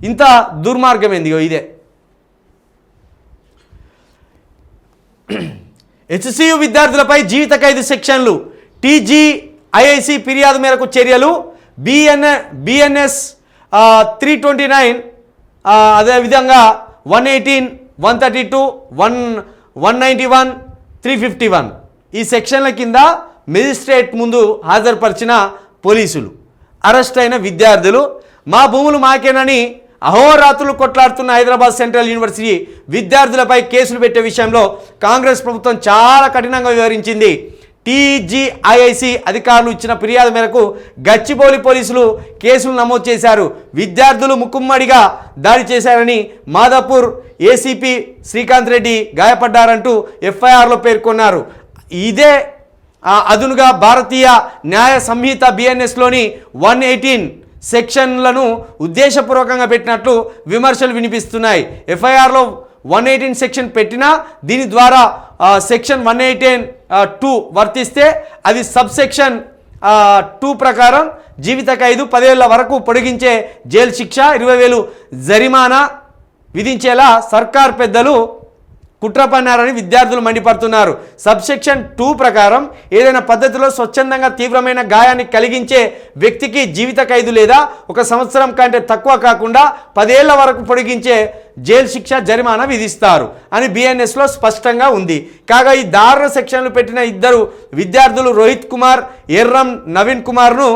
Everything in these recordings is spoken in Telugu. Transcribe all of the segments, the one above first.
ఇంత దుర్మార్గం ఇదే. హెచ్సియు విద్యార్థులపై జీవిత ఖైదు సెక్షన్లు టీజీఐఐసి ఫిర్యాదు మేరకు చర్యలు BN BNS three twenty nine అదేవిధంగా one eighteen one thirty two one one ninety one three fifty one. ఈ సెక్షన్ల కింద మెజిస్ట్రేట్ ముందు హాజరుపరిచిన పోలీసులు అరెస్ట్ అయిన విద్యార్థులు మా భూములు మాకేనని అహోరాత్రులు కొట్లాడుతున్న హైదరాబాద్ సెంట్రల్ యూనివర్సిటీ విద్యార్థులపై కేసులు పెట్టే విషయంలో కాంగ్రెస్ ప్రభుత్వం చాలా కఠినంగా వివరించింది టీజీఐఐసి అధికారులు ఇచ్చిన ఫిర్యాదు మేరకు గచ్చిబౌలి పోలీసులు కేసులు నమోదు చేశారు. విద్యార్థులు ముక్కుమ్మడిగా దాడి చేశారని మాదాపూర్ ఏసీపీ శ్రీకాంత్ రెడ్డి గాయపడ్డారంటూ ఎఫ్ఐఆర్లో పేర్కొన్నారు. ఇదే అదునుగా భారతీయ న్యాయ సంహిత బిఎన్ఎస్లోని వన్ ఎయిటీన్ సెక్షన్లను ఉద్దేశపూర్వకంగా పెట్టినట్లు విమర్శలు వినిపిస్తున్నాయి. ఎఫ్ఐఆర్లో వన్ ఎయిటీన్ సెక్షన్ పెట్టినా దీని ద్వారా సెక్షన్ వన్ ఎయిటీన్ టూ వర్తిస్తే అది సబ్ సెక్షన్ టూ ప్రకారం జీవిత ఖైదు పదేళ్ళ వరకు పొడిగించే జైలు శిక్ష ఇరవై వేలు జరిమానా విధించేలా సర్కార్ పెద్దలు కుట్ర పన్నారని విద్యార్థులు మండిపడుతున్నారు. సబ్సెక్షన్ టూ ప్రకారం ఏదైనా పద్ధతిలో స్వచ్ఛందంగా తీవ్రమైన గాయాన్ని కలిగించే వ్యక్తికి జీవిత ఖైదు లేదా ఒక సంవత్సరం కంటే తక్కువ కాకుండా పదేళ్ళ వరకు పొడిగించే జైలు శిక్ష జరిమానా విధిస్తారు అని బిఎన్ఎస్లో స్పష్టంగా ఉంది. కాగా ఈ దారుణ సెక్షన్లు పెట్టిన ఇద్దరు విద్యార్థులు రోహిత్ కుమార్ ఎర్రం నవీన్ కుమార్ను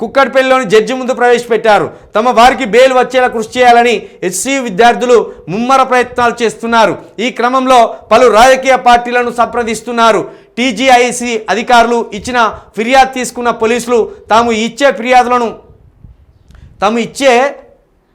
కుక్కడ్పల్లిలోని జడ్జి ముందు ప్రవేశపెట్టారు. తమ వారికి బెయిల్ వచ్చేలా కృషి చేయాలని హెచ్సీ విద్యార్థులు ముమ్మర ప్రయత్నాలు చేస్తున్నారు. ఈ క్రమంలో పలు రాజకీయ పార్టీలను సంప్రదిస్తున్నారు. టీజీఐసి అధికారులు ఇచ్చిన ఫిర్యాదు తీసుకున్న పోలీసులు తాము ఇచ్చే ఫిర్యాదులను తాము ఇచ్చే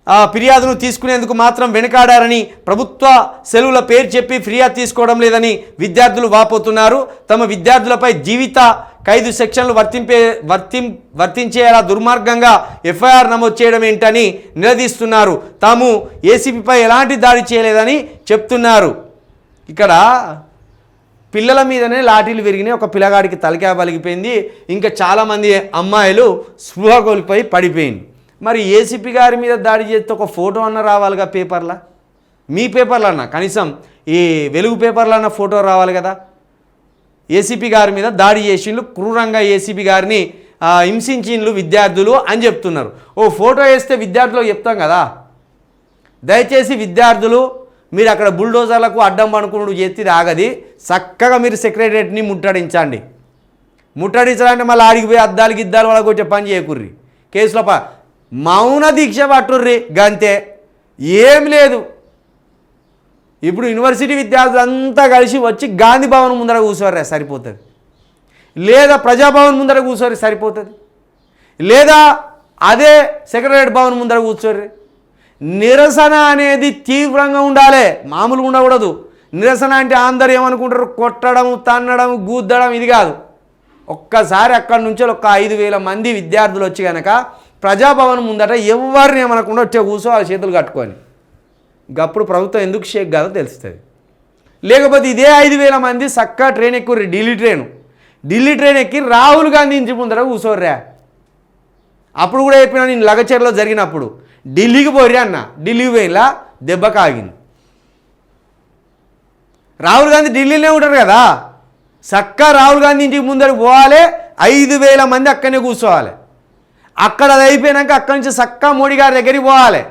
ఆ, ఫిర్యాదును తీసుకునేందుకు మాత్రం వెనుకాడారని ప్రభుత్వ సెలవుల పేరు చెప్పి ఫిర్యాదు తీసుకోవడం లేదని విద్యార్థులు వాపోతున్నారు. తమ విద్యార్థులపై జీవిత ఖైదు సెక్షన్లు వర్తింపే వర్తిం వర్తించేలా దుర్మార్గంగా ఎఫ్ఐఆర్ నమోదు చేయడం ఏంటని నిలదీస్తున్నారు. తాము ఏసీపీపై ఎలాంటి దాడి చేయలేదని చెప్తున్నారు. ఇక్కడ పిల్లల మీదనే లాఠీలు విరిగినాయి. ఒక పిల్లగాడికి తలకాయ పలిగిపోయింది. ఇంకా చాలామంది అమ్మాయిలు స్పృహ కోల్పోయి పడిపోయింది. మరి ఏసీపీ గారి మీద దాడి చేస్తే ఒక ఫోటో అన్న రావాలిగా పేపర్లా? మీ పేపర్లో కనీసం ఈ వెలుగు పేపర్లో ఫోటో రావాలి కదా? ఏసీపీ గారి మీద దాడి చేసిండ్రు క్రూరంగా ఏసీపీ గారిని హింసించిండ్లు విద్యార్థులు అని చెప్తున్నారు. ఓ ఫోటో వేస్తే విద్యార్థులకు చెప్తాం కదా? దయచేసి విద్యార్థులు మీరు అక్కడ బుల్డోజర్లకు అడ్డం పనుకున్నాడు చేతి ఆగది చక్కగా మీరు సెక్రటరియట్ని ముట్టడించండి. ముట్టడించాలంటే మళ్ళీ ఆడికి పోయి అద్దాలు గిద్దాలు వాళ్ళకు వచ్చే పని చేయకుర్రి. కేసులో మౌన దీక్ష పట్టుర్రి గంతే. ఏం లేదు. ఇప్పుడు యూనివర్సిటీ విద్యార్థులు అంతా కలిసి వచ్చి గాంధీ భవన్ ముందర కూర్చోరే సరిపోతుంది. లేదా ప్రజాభవన్ ముందర కూర్చోరి సరిపోతుంది. లేదా అదే సెక్రటరేట్ భవన్ ముందర కూర్చోర్రి. నిరసన అనేది తీవ్రంగా ఉండాలి మామూలుగా ఉండకూడదు. నిరసన అంటే అందరు ఏమనుకుంటారు? కొట్టడం తన్నడం గూద్దడం ఇది కాదు. ఒక్కసారి అక్కడి నుంచి ఒక ఐదు వేల మంది విద్యార్థులు వచ్చి కనుక ప్రజాభవన్ ముందట ఎవరిని ఏమనకుండా వచ్చే కూర్చో వాళ్ళ చేతులు కట్టుకొని. గప్పుడు ప్రభుత్వం ఎందుకు షేక్ కాదో తెలుస్తుంది. లేకపోతే ఇదే ఐదు వేల మంది చక్కగా ట్రైన్ ఎక్కుర్రి ఢిల్లీ ట్రైన్. ఢిల్లీ ట్రైన్ ఎక్కి రాహుల్ గాంధీ ఇంచి ముందర కూసోర్రా. అప్పుడు కూడా చెప్పిన నేను లగచర్లో జరిగినప్పుడు ఢిల్లీకి పోయి అన్న. ఢిల్లీకి పోయిలా దెబ్బ కాగింది. రాహుల్ గాంధీ ఢిల్లీలోనే ఉంటారు కదా. చక్క రాహుల్ గాంధీ ఇంటికి ముందర పోవాలి ఐదు వేల మంది అక్కడనే కూర్చోవాలి అక్కడ అది అయిపోయినాక అక్కడి నుంచి చక్క మోడీ గారి దగ్గరికి పోవాలి.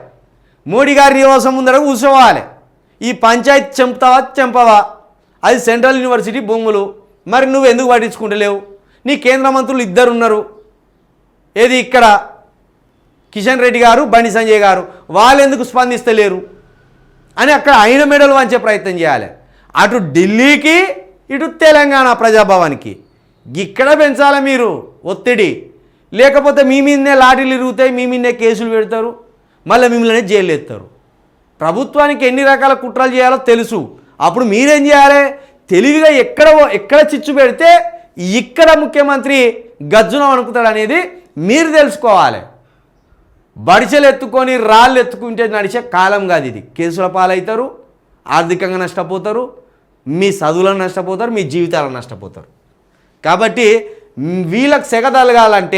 మోడీ గారి నివాసం ముందర కూర్చోవాలి. ఈ పంచాయత్ చంపుతావా చంపవా? అది సెంట్రల్ యూనివర్సిటీ భూములు మరి నువ్వు ఎందుకు పట్టించుకుంటలేవు? నీ కేంద్ర మంత్రులు ఇద్దరు ఉన్నారు ఏది ఇక్కడ? కిషన్ రెడ్డి గారు బండి సంజయ్ గారు. వాళ్ళు ఎందుకు స్పందిస్తలేరు? అని అక్కడ ఆయన మెడలు వంచే ప్రయత్నం చేయాలి. అటు ఢిల్లీకి ఇటు తెలంగాణ ప్రజాభవన్కి. ఇక్కడ పెంచాలి మీరు ఒత్తిడి? లేకపోతే మీ మీదనే లాఠీలు ఇరుగుతాయి మీ మీదనే కేసులు పెడతారు? మళ్ళీ మిమ్మల్ని జైలు ఎత్తారు. ప్రభుత్వానికి ఎన్ని రకాల కుట్రలు చేయాలో తెలుసు. అప్పుడు మీరేం చేయాలి? తెలివిగా ఎక్కడ ఎక్కడ చిచ్చు పెడితే ఇక్కడ ముఖ్యమంత్రి గజ్జునం అనుకుతాడు అనేది మీరు తెలుసుకోవాలి. బడిచెలు ఎత్తుకొని రాళ్ళు ఎత్తుకుంటే నడిచే కాలం కాదు ఇది. కేసుల పాలవుతారు ఆర్థికంగా నష్టపోతారు మీ చదువులను నష్టపోతారు మీ జీవితాలను నష్టపోతారు. కాబట్టి వీళ్ళకు వీళ్ళకి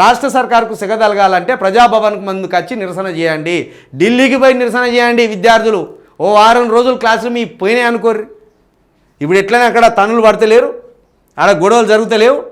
రాష్ట్ర సర్కార్కు సిగదలగాలంటే ప్రజాభవన్కు ముందుకు వచ్చి నిరసన చేయండి. ఢిల్లీకి పోయి నిరసన చేయండి విద్యార్థులు. ఓ వారం రోజులు క్లాసులు మీ పోయినాయి అనుకోర్రి. ఇప్పుడు ఎట్లనే అక్కడ తనులు పడతలేరు. ఆడ గొడవలు జరుగుతలేవు.